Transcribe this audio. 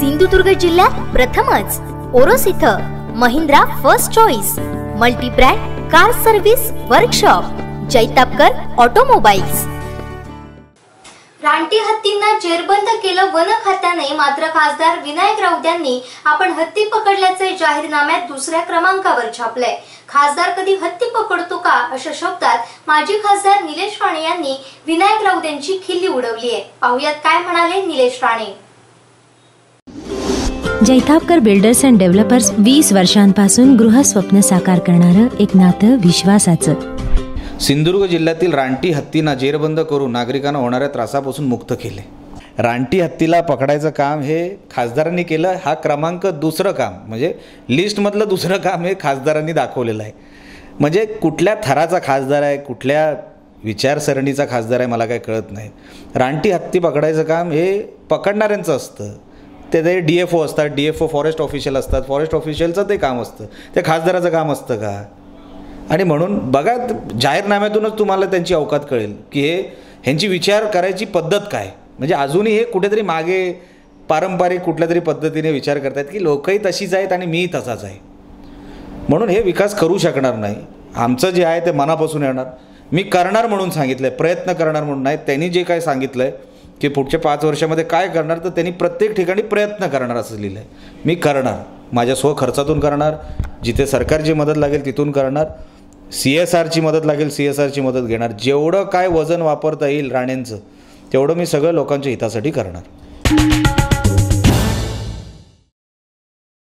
सिंधुदुर्ग जिल्ह्यात प्रथमच. ओरोस इथं Mahindra first choice multibrand car service workshop Jaitapkar automobiles. रानटी हत्तींना जेरबंद केलं वन खात्याने मात्र खासदार विनायक राऊत यांनी आपण हत्ती पकडल्याचे जाहीरनाम्यात दुसऱ्या क्रमांकावर छापलंय. खासदार कधी हत्ती पकडतो का अशा शब्दात माजी खासदार निलेश राणे यांनी विनायक राऊत यांची खिल्ली उडवली आहे पाहुयात काय म्हणाले Nilesh Rane. Jaitapkar builders and developers वीस वर्षांपासून गृहस्वप्न साकार करणारं एक नातं विश्वासाचं. सिंधुदुर्ग जिल्ह्यातील रानटी हत्तींना जेरबंद करून नागरिकांना होणाऱ्या त्रासापासून मुक्त केले. रानटी हत्तीला पकडायचं काम हे खासदारांनी केलं हा क्रमांक दुसरं काम म्हणजे लिस्टमधलं दुसरं काम हे खासदारांनी दाखवलेलं आहे. म्हणजे कुठल्या थराचा खासदार आहे कुठल्या विचारसरणीचा खासदार आहे मला काय कळत नाही. रानटी हत्ती पकडायचं काम हे पकडणाऱ्यांचं असतं. ते ते डी एफ ओ असतात D F O forest official असतात. फॉरेस्ट ऑफिशियलचं ते काम असतं. ते खासदाराचं काम असतं का? आणि म्हणून बघा जाहीरनाम्यातूनच तुम्हाला त्यांची अवकात कळेल की हे ह्यांची विचार करायची पद्धत काय? म्हणजे अजूनही हे कुठेतरी मागे पारंपरिक कुठल्या तरी पद्धतीने विचार करतात की लोकही तशीच आहेत आणि मीही तसाच आहे. म्हणून हे विकास करू शकणार नाही. आमचं जे आहे ते मनापासून येणार. मी करणार म्हणून सांगितलं आहे प्रयत्न करणार म्हणून नाही. त्यांनी जे काय सांगितलं आहे की पुढच्या पाच वर्षामध्ये काय करणार तर त्यांनी प्रत्येक ठिकाणी प्रयत्न करणार असं लिहिलं आहे मी करणार. माझ्या स्वखर्चातून करणार. जिथे सरकारची मदत लागेल तिथून करणार. सी एस आरची मदत लागेल सी एस आरची मदत घेणार. जेवढं काय वजन वापरता येईल राण्यांचं तेवढं मी सगळं लोकांच्या हितासाठी करणार.